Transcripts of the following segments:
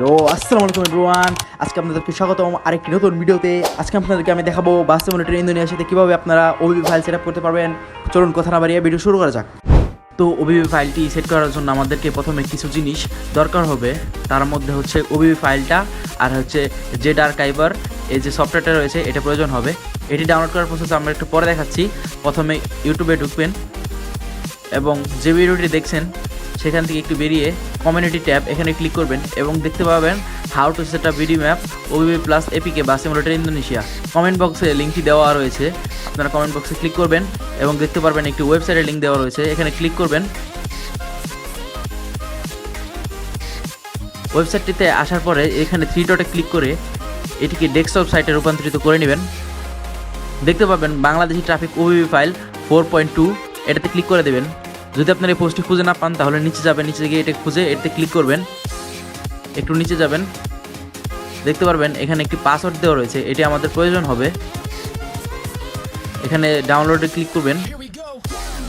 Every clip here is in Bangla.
ইয়ো আসসালামু আলাইকুম এভরিওয়ান আজকে আপনাদেরকে স্বাগতম আরেকটি নতুন ভিডিওতে। আজকে আপনাদেরকে আমি দেখাবো বাস্তব মনিটর ইন্দোনেশিয়াতে কীভাবে আপনারা ওবিবি ফাইল সেট করতে পারবেন। চলুন কথা না বাড়িয়ে ভিডিও শুরু করা যাক। তো ওবিবি ফাইলটি সেট করার জন্য আমাদেরকে প্রথমে কিছু জিনিস দরকার হবে। তার মধ্যে হচ্ছে ওবিবি ফাইলটা আর হচ্ছে জেড আর্কাইভার এই যে সফটওয়্যারটা রয়েছে, এটা প্রয়োজন হবে। এটি ডাউনলোড করার প্রসেস আমরা একটু পরে দেখাচ্ছি। প্রথমে ইউটিউবে ঢুকবেন। এবং যে ভিডিওটি দেখছেন সেখান থেকে একটু বেরিয়ে কমিউনিটি ট্যাব এখানে ক্লিক করবেন এবং দেখতে পাবেন how to set up VD map OBB plus APK বা সিমুলেটার ইন্দোনেশিয়া কমেন্ট বক্সে লিঙ্কটি দেওয়া রয়েছে। আপনারা কমেন্ট বক্সে ক্লিক করবেন এবং দেখতে পারবেন একটি ওয়েবসাইটের লিঙ্ক দেওয়া রয়েছে। এখানে ক্লিক করবেন। ওয়েবসাইটটিতে আসার পরে এখানে থ্রি ডটে ক্লিক করে এটিকে ডেস্কটপ সাইটে রূপান্তরিত করে নেবেন। দেখতে পাবেন Bangladeshi traffic OBB file four point two এটাতে ক্লিক করে দেবেন। যদি আপনার এই পোস্টটি খুঁজে না পান তাহলে নিচে যাবেন নিচে গিয়ে এটা খুঁজে এটাতে ক্লিক করবেন। একটু নিচে যাবেন। দেখতে পারবেন এখানে একটি পাসওয়ার্ড দেওয়া রয়েছে এটি আমাদের প্রয়োজন হবে। এখানে ডাউনলোডে ক্লিক করবেন।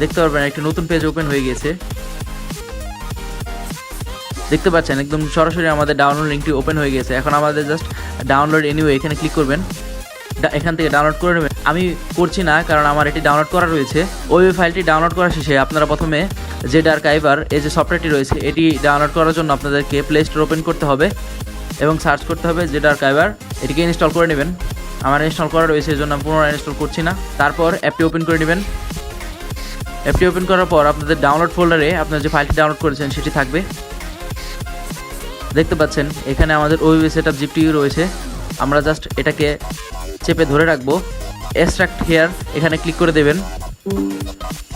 দেখতে পারবেন একটি নতুন পেজ ওপেন হয়ে গিয়েছে। দেখতে পাচ্ছেন একদম সরাসরি আমাদের ডাউনলোড লিঙ্কটি ওপেন হয়ে গেছে এখন আমাদের জাস্ট ডাউনলোড এনিওয়ে এখানে ক্লিক করবেন। এখান থেকে ডাউনলোড করে নেবেন। আমি করছি না, কারণ আমার এটি ডাউনলোড করা রয়েছে। ওই ফাইলটি ডাউনলোড করা শেষে আপনারা প্রথমে জেড আর্কাইভার এই যে সফটওয়্যারটি রয়েছে, এটি ডাউনলোড করার জন্য আপনাদেরকে প্লে স্টোর ওপেন করতে হবে এবং সার্চ করতে হবে জেড আর্কাইভার এটিকে ইনস্টল করে নেবেন। আমার ইনস্টল করা রয়েছে, এই জন্য পুনরায় ইনস্টল করছি না। তারপর অ্যাপটি ওপেন করে নেবেন। অ্যাপটি ওপেন করার পর আপনাদের ডাউনলোড ফোল্ডারে আপনার যে ফাইলটি ডাউনলোড করেছেন, সেটি থাকবে। দেখতে পাচ্ছেন, এখানে আমাদের ওইবি সেট আপ জিপটি রয়েছে। আমরা জাস্ট এটাকে চেপে ধরে রাখব। এক্সট্রাক্ট হেয়ার এখানে ক্লিক করে দেবেন।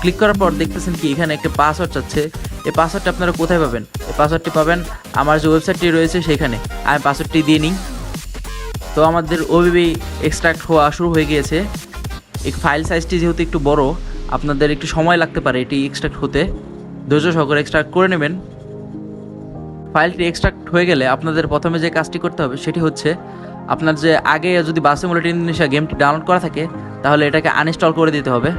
ক্লিক করার পর দেখতেছেন কি, এখানে একটা পাসওয়ার্ড চাচ্ছে। এই পাসওয়ার্ডটা আপনারা কোথায় পাবেন? এই পাসওয়ার্ডটি পাবেন আমার যে ওয়েবসাইটটি রয়েছে সেখানে। আমি পাসওয়ার্ডটি দিয়ে নিই। তো আমাদের ওবিবি এক্সট্রাক্ট হওয়া শুরু হয়ে গিয়েছে। এই ফাইল সাইজটি যেহেতু একটু বড়, আপনাদের একটু সময় লাগতে পারে এটি এক্সট্রাক্ট হতে। ধৈর্য সহকারে এক্সট্রাক্ট করে নেবেন। ফাইলটি এক্সট্রাক্ট হয়ে গেলে আপনাদের প্রথমে যে কাজটি করতে হবে সেটি হচ্ছে আপনার যে আগে যদি বাসে মোলেট ইন্দোনেশিয়া গেমটি ডাউনলোড করা থাকে, তাহলে এটাকে আনইনস্টল করে দিতে হবে।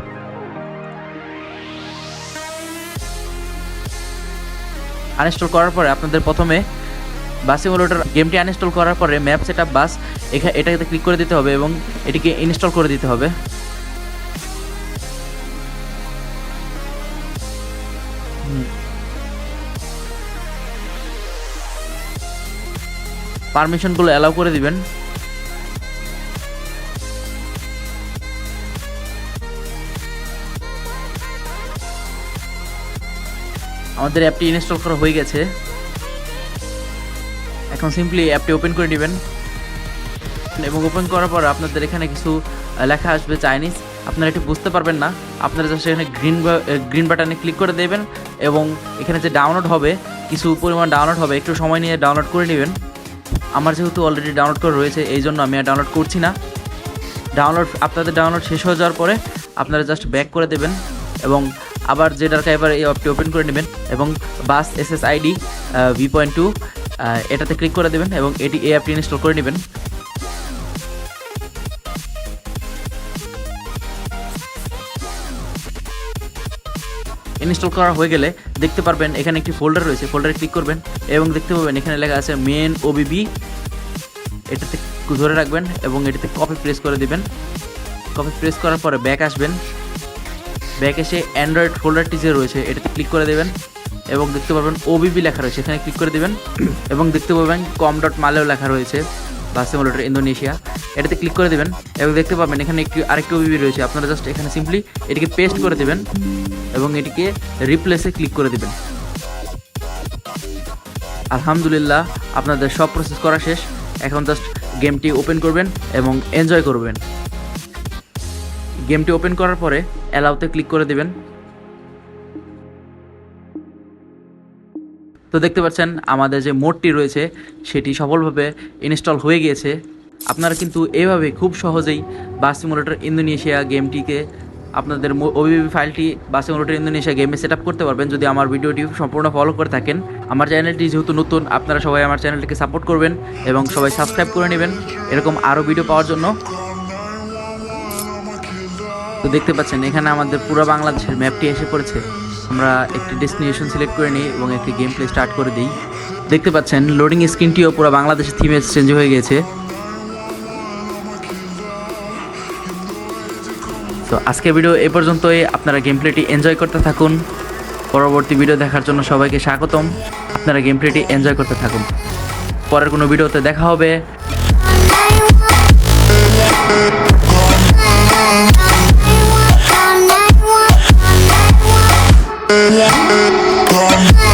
আনইনস্টল করার পরে আপনাদের প্রথমে বাস সিমুলেটর গেমটি আনইনস্টল করার পরে ম্যাপ সেট আপ বাস এখানে এটাতে ক্লিক করে দিতে হবে এবং এটিকে ইনস্টল করে দিতে হবে। পারমিশনগুলো অ্যালাউ করে দিবেন। আমাদের অ্যাপটি ইনস্টল করা হয়ে গেছে। এখন সিম্পলি অ্যাপটি ওপেন করে নেবেন। এবং ওপেন করার পর আপনাদের এখানে কিছু লেখা আসবে চাইনিজ আপনারা এটি বুঝতে পারবেন না। আপনারা জাস্ট এখানে গ্রিন গ্রিন বাটনে ক্লিক করে দেবেন এবং এখানে যে ডাউনলোড হবে, কিছু পরিমাণ ডাউনলোড হবে, একটু সময় নিয়ে ডাউনলোড করে নেবেন। আমার যেহেতু অলরেডি ডাউনলোড করা রয়েছে, এই জন্য আমি আর ডাউনলোড করছি না। ডাউনলোড আপনাদের ডাউনলোড শেষ হয়ে যাওয়ার পরে আপনারা জাস্ট ব্যাক করে দেবেন এবং আবার জেড আর্কাইভার এই অ্যাপটি ওপেন করে নেবেন এবং bus S S ID V point two এটাতে ক্লিক করে দেবেন এবং এটি এই অ্যাপটি ইনস্টল করে নেবেন। ইনস্টল করা হয়ে গেলে দেখতে পারবেন এখানে একটি ফোল্ডার রয়েছে ফোল্ডারে ক্লিক করবেন এবং দেখতে পাবেন এখানে লেখা আছে মেন ওবিবি এটাতে ধরে রাখবেন এবং এটাতে কপি প্রেস করে দিবেন। কপি প্রেস করার পরে ব্যাক আসবেন। ব্যাক এসে অ্যান্ড্রয়েড ফোল্ডারটি যে রয়েছে এটাতে ক্লিক করে দেবেন এবং দেখতে পাবেন ওবিবি লেখা রয়েছে এখানে ক্লিক করে দেবেন। এবং দেখতে পাবেন কম ডট মালেও লেখা রয়েছে বাসিমোলেটার ইন্দোনেশিয়া এটাতে ক্লিক করে দেবেন এবং দেখতে পাবেন এখানে একটি আরেকটি ওবিবি রয়েছে। আপনারা জাস্ট এখানে সিম্পলি এটিকে পেস্ট করে দেবেন এবং এটিকে রিপ্লেসে ক্লিক করে দেবেন। আলহামদুলিল্লাহ আপনাদের সব প্রসেস করা শেষ। এখন জাস্ট গেমটি ওপেন করবেন এবং এনজয় করবেন। গেমটি ওপেন করার পরে অ্যালাউতে ক্লিক করে দেবেন। তো দেখতে পাচ্ছেন, আমাদের যে মোডটি রয়েছে, সেটি সফলভাবে ইনস্টল হয়ে গিয়েছে। আপনারা কিন্তু এইভাবে খুব সহজেই বাস সিমুলেটর ইন্দোনেশিয়া গেমটিকে আপনাদের ওবিবি ফাইলটি বাস সিমুলেটর ইন্দোনেশিয়া গেমে সেট করতে পারবেন। যদি আমার ভিডিওটি সম্পূর্ণ ফলো করে থাকেন, আমার চ্যানেলটি যেহেতু নতুন, আপনারা সবাই আমার চ্যানেলটিকে সাপোর্ট করবেন এবং সবাই সাবস্ক্রাইব করে নেবেন। এরকম আরও ভিডিও পাওয়ার জন্য তো দেখতে পাচ্ছেন, এখানে আমাদের পুরো বাংলাদেশের ম্যাপটি এসে পড়েছে। আমরা একটি ডেস্টিনেশন সিলেক্ট করে নিই এবং একটি গেম প্লে স্টার্ট করে দিই। দেখতে পাচ্ছেন লোডিং স্ক্রিনটিও পুরো বাংলাদেশের থিমে চেঞ্জ হয়ে গেছে। তো আজকের ভিডিও এ পর্যন্তই। আপনারা গেম প্লেটি এনজয় করতে থাকুন। পরবর্তী ভিডিও দেখার জন্য সবাইকে স্বাগতম। আপনারা গেম প্লেটি এনজয় করতে থাকুন। পরের কোনো ভিডিওতে দেখা হবে। yeah.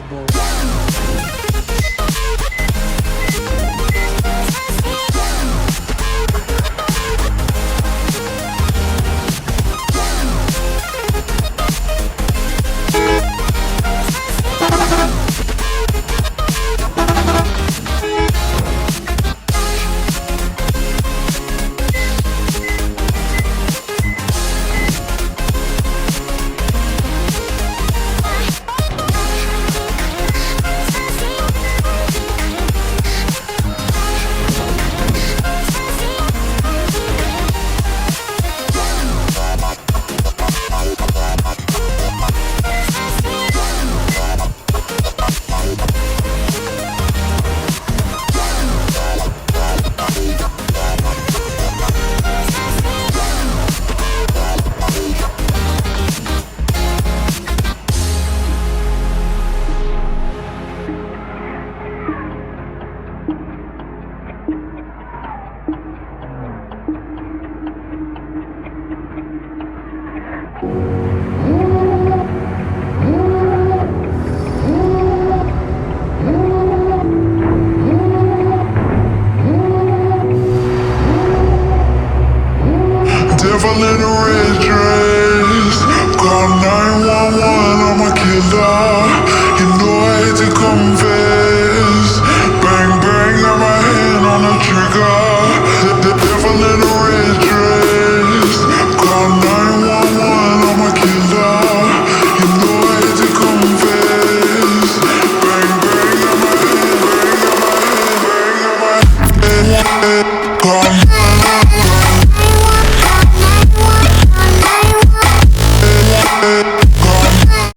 possible.